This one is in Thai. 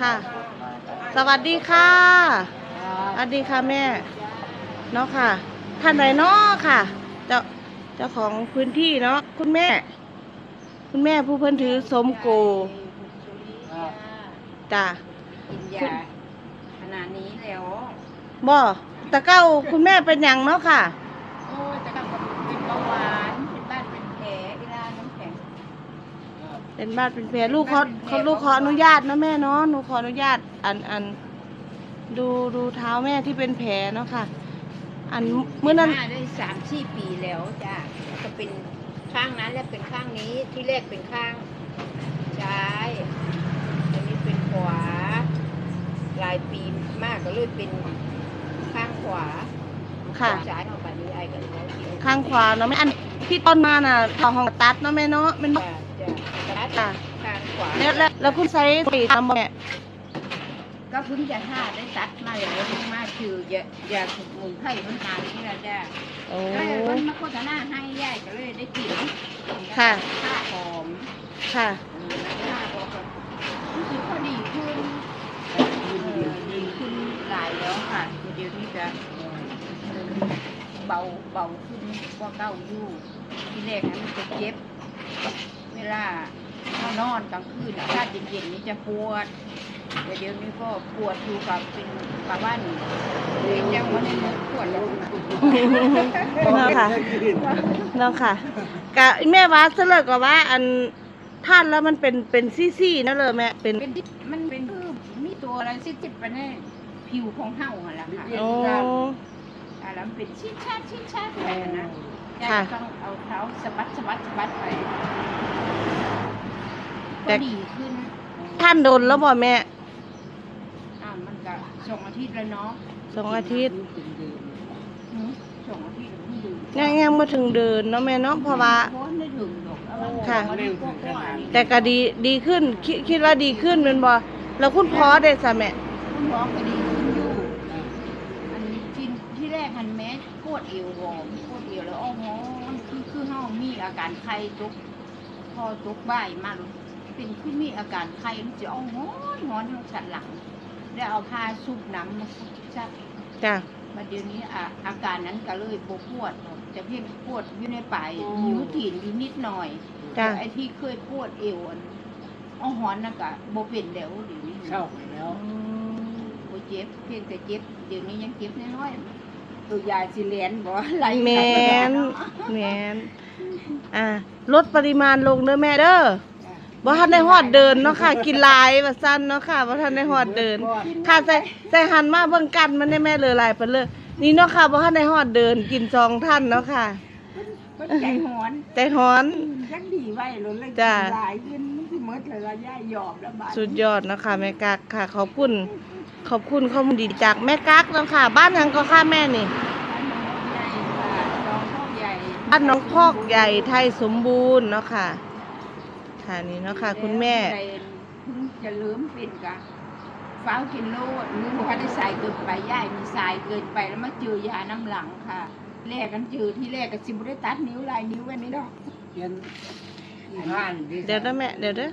ค่ะ สวัสดีค่ะ สวัสดีค่ะแม่ เนาะค่ะ ท่านไหนเนาะค่ะ เจ้าเจ้าของพื้นที่เนาะคุณแม่ คุณแม่ผู้เพิ่นถือสมโกจ้ะกินยาขนาดนี้แล้วบ่ตะเก้าคุณแม่เป็นหยังเนาะค่ะ โอ้ยแต่ก็เป็นเบาหวานเป็นบ้านเป็นแผลเวลาน้ำแข็ง เป็นบ้านเป็นแผลลูกเขาเขาลูกขออนุญาตนะแม่เนาะหนูขออนุญาตอันอันดูดูเท้าแม่ที่เป็นแผลเนาะค่ะ อันเมื่อนั้นหาได้สามสี่ปีแล้วจ้ะก็เป็นข้างนั้นแล้วเป็นข้างนี้ที่แรกเป็นข้างซ้ายอันนี้เป็นขวาหลายปีมากก็เลยเป็นข้างขวาค่ะ ซ้ายเอาไปนี้ไอ้กันแล้วกินข้างขวาเนาะแม่อันที่ต้นมาน่ะเข้าห้องตัดเนาะแม่เนาะเป็นบ่จ้ะ จ้ะจ้ะข้างขวาแล้วแล้วแล้วคุณใช้ตีตามบ่แม่ก็เพิ่งจะห้าได้ตัดมาอย่างนี้มากคืออย่าอย่าสมุนไพรมันนานนี่แหละจ้ะโอ้ ก็เลยมันมาโฆษณาให้ยายก็เลยได้กินค่ะข้าหอมค่ะข้าบอกว่ารู้สึกว่าดีขึ้นเออดีขึ้นหลายแล้วค่ะเดี๋ยวนี้จะเบาเบาขึ้นกว่าเก่าอยู่ที่แรกนั้นมันจะเจ็บ เวลา เรานอนกลางคืนอากาศเย็นๆนี่จะปวดแต่เดี๋ยวนี้ก็ปวดอยู่กับเป็นปาบ้านเลยยังไม่ได้นึกปวดแล้วเนาะค่ะเนาะค่ะกะแม่ว่าเสลอก็ว่า อันท่านแล้วมันเป็นเป็นซี่ๆนั่นเลยแม่เป็นเป็นที่มันเป็นคือมีตัวอะไรสิติดไปในผิวของเห่าอะล่ะค่ะโอ้อ่าแล้วมันเป็นชิ้นชาติชิ้นชาติไปอะนะยายค่ะก็ต้องเอาเท้าสะบัดสะบัดสะบัดไปแต่ ก็ดีขึ้นท่านโดนแล้วบ่แม่ อ่ามันก็สองอาทิตย์แล้วเนาะสองอาทิตย์หือสองอาทิตย์แล้วเพิ่งดูยังยังมาถึงเดินเนาะแม่เนาะเพราะว่าเพราะไม่ถึงหรอกเอาไว้ค่ะ เอาไว้กว่าๆนี่แต่ก็ดีดีขึ้นคิดคิดว่าดีขึ้นเป็นบ่แล้วคุณพ่อได้สะแม่คุณหมอก็ดีขึ้นอยู่อันที่ที่แรกหันแม้ปวดเอวบอมปวดเอวแล้วอ้อหมอมันคือคือเฮามีอาการไข้ตกพอตกบ่ายมา เป็นคือมีอาการไข้มันจะอ้อหอนหอนทางสันหลังได้เอาผ้าซุบน้ำมาซุบซับจ้ะมาเดี๋ยวนี้อะอาการนั้นก็เลยบ่ปวดหรอกจะเพียงปวดอยู่ในปลายนิ้วตีนอยู่นิดหน่อยจ้ะไอ้ที่เคยปวดเอวอันอ้อหอนน่ะก็บ่เป็นแล้วเดี๋ยวนี้เข้าไปแล้วอืมบ่เจ็บเพียงแต่เจ็บเดี๋ยวนี้ยังเจ็บน้อยๆตัวยาสิเลียนบ่ไหลแมนแมนอ่าลดปริมาณลงเด้อแม่เด้อ บ่ทันได้ฮอดเดินเนาะค่ะ กินหลายว่าซั่นเนาะค่ะบ่ทันได้ฮอดเดิน ค่ะใส่ใส่หันมาเบิ่งกันมันได้แม่เลยหลายไปเลยนี่เนาะค่ะบ่ทันได้ฮอดเดินกินซองท่านเนาะค่ะมันใจหอนใจฮ้อนยังดีไว้ลุ้นเลยจ้ะ หลายขึ้นมันสิหมดเลยละย่ายอมแล้วบาดสุดยอดเนาะค่ะแม่กักค่ะ ขอบคุณขอบคุณข้อมูลดีจากแม่กักเนาะค่ะ บ้านหยังก็ค่ะแม่นี่บ้านน้องใหญ่ค่ะน้องพ่อใหญ่บ้านน้องพอกใหญ่ไทยสมบูรณ์เนาะค่ะ ค่ะนี่เนาะค่ะ คุณแม่เพิ่งจะลืมเป็นกะฟ้าวกินโลดนึกว่าได้ใส่เกินไปย่ายมีสายเกินไปแล้วมาเจอยาน้ำหลังค่ะแรกกันเจอที่แรกก็สิบ่ได้ตัดนิ้วลายนิ้วไว้นี่ดอกเขียนผ่านเดี๋ยวนะแม่เดี๋ยวเด้อ